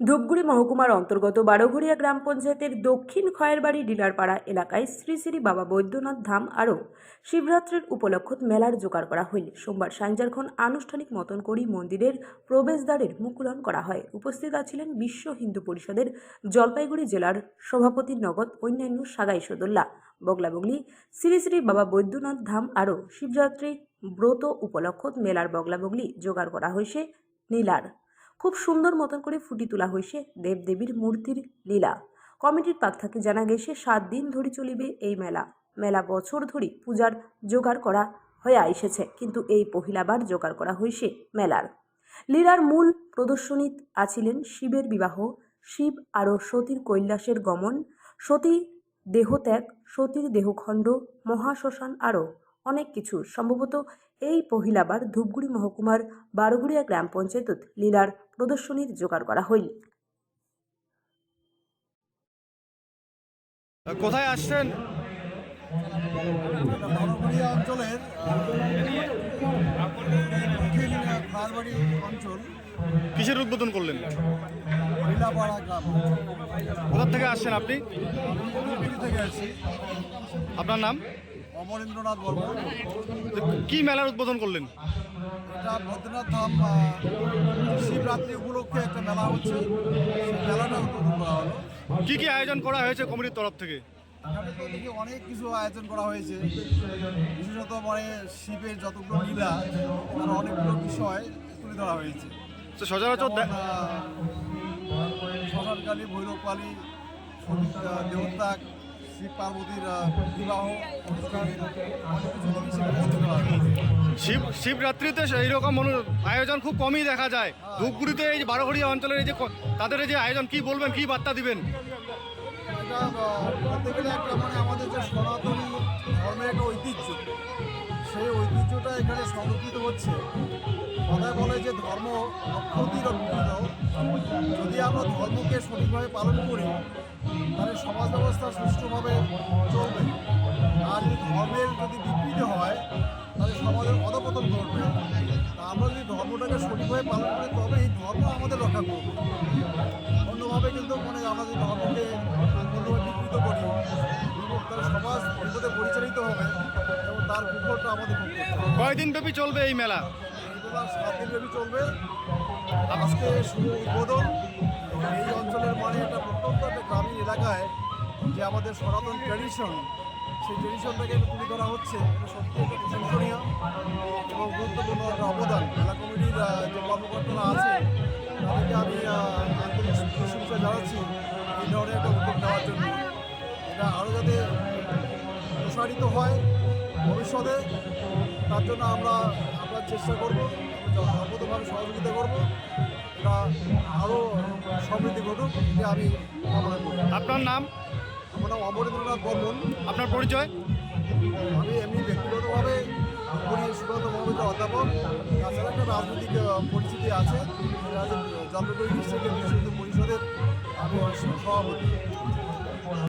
ধূপগুড়ি মহকুমার অন্তর্গত বারোঘড়িয়া গ্রাম পঞ্চায়েতের দক্ষিণ খয়েরবাড়ি ডিলারপাড়া এলাকায় শ্রী শ্রী বাবা বৈদ্যনাথ ধাম আরও শিবরাত্রির উপলক্ষত মেলার জোগাড় করা হইল। সোমবার সাঞ্জারখন আনুষ্ঠানিক মতন করি মন্দিরের প্রবেশদ্বারের মুকুলন করা হয়। উপস্থিত আছিলেন বিশ্ব হিন্দু পরিষদের জলপাইগুড়ি জেলার সভাপতি নগদ, অন্যান্য সাগাই সদল্লা, বগলাবগলি, শ্রী শ্রী বাবা বৈদ্যনাথ ধাম আরও শিবরাত্রি ব্রত উপলক্ষত মেলার বগলাবগলি জোগাড় করা হয়েছে নীলার। খুব সুন্দর মতন করে ফুটি তোলা হয়েছে দেবদেবীর মূর্তির লীলা। কমিটির পাক থেকে জানা গেছে, সাত দিন ধরে চলিবে এই মেলা। মেলা বছর ধরে পূজার জোগাড় করা হয়ে আইসেছে কিন্তু এই পহিলাবার জোগাড় করা হয়েছে মেলার। লীলার মূল প্রদর্শনীত আছিলেন শিবের বিবাহ, শিব আরও সতীর কৈলাসের গমন, সতী দেহত্যাগ, সতীর দেহখণ্ড, মহাশ্মশান আরও অনেক কিছু। সম্ভবত এই পহিলাবার ধূপগুড়ি মহকুমার বারোঘড়িয়া গ্রাম পঞ্চায়েতত লীলার প্রদর্শনীর জোগাড় করা হইল। কোথায় আসছেন? অঞ্চলের অঞ্চল। কিসের উদ্বোধন করলেন? কোথা থেকে আসছেন আপনি? আপনার নাম? অমরেন্দ্রনাথ বর্মন। কি মেলার উদ্বোধন করলেন? এটা বদ্রীনাথ ধাম শিবরাত্রি উপলক্ষে একটা মেলা হচ্ছে। সেই মেলাটা উদ্বোধন করা হলো। কি কি আয়োজন করা হয়েছে কমিটির তরফ থেকে? এখানে তো দেখি অনেক কিছু আয়োজন করা হয়েছে। বিশেষত মানে শিবের যতগুলো লীলা তার অনেকগুলো বিষয় তুলে ধরা হয়েছে। তো সচরাচর দে- শ্মশানকালী ভৈরবকালী দেহত্যাগ শিব পার্বতীর বিবাহ শিবরাত্রিতে এইরকম রকম আয়োজন খুব কমই দেখা যায়। ধূপগুড়িতে এই বারোঘড়িয়া অঞ্চলের এই যে তাদের এই যে আয়োজন কি বলবেন কি বার্তা দিবেন? এটা একটা মানে আমাদের যে সনাতনী ধর্মের একটা ঐতিহ্য। সেই ঐতিহ্যটা এখানে সংরক্ষিত হচ্ছে। কথায় বলে যে ধর্ম রক্ষতি রক্ষিত যদি আমরা ধর্মকে সঠিকভাবে পালন করি, তাহলে সমাজ ব্যবস্থা সুষ্ঠুভাবে চলবে। আর ধর্মের যদি বিকৃতি হয়, তাহলে সমাজের অধপতন ঘটবে। আমরা যদি ধর্মটাকে সঠিকভাবে পালন করি তবে এই ধর্ম আমাদের রক্ষা করবে। অন্যভাবে কিন্তু মানে যদি ধর্মকে আমাদের কয়দিন ব্যাপী চলবে এই মেলা? সাত দিন ব্যাপী চলবে। আজকে শুভ উদ্বোধন। এই অঞ্চলের মানে একটা প্রত্যন্ত একটা গ্রামীণ এলাকায় যে আমাদের সনাতন ট্র্যাডিশন সেই ট্র্যাডিশনটাকে তুলে ধরা হচ্ছে। সত্যি একটা প্রশংসনীয় এবং গুরুত্বপূর্ণ একটা অবদান। মেলা কমিটির যে কর্মকর্তারা আছে তাদেরকে আমি আন্তরিক প্রশংসা জানাচ্ছি এই ধরনের একটা উদ্যোগ নেওয়ার জন্য। এটা আরও যাতে প্রসারিত হয় ভবিষ্যতে তার জন্য আমরা আমরা চেষ্টা করব সর্বতভাবে সহযোগিতা করব। এটা আরও সমৃদ্ধি ঘটুক এটা আমি কামনা করি। আপনার নাম? আমার নাম অমরেন্দ্রনাথ বর্মন। আপনার পরিচয়? আমি এমনি ব্যক্তিগতভাবে করি সুব্রত মহাবিদ্যালয় অধ্যাপক। তাছাড়া একটা রাজনৈতিক পরিচিতি আছে। জলপাইগুড়ি ডিস্ট্রিক্টের বিশ্ব হিন্দু পরিষদের আমি সভাপতি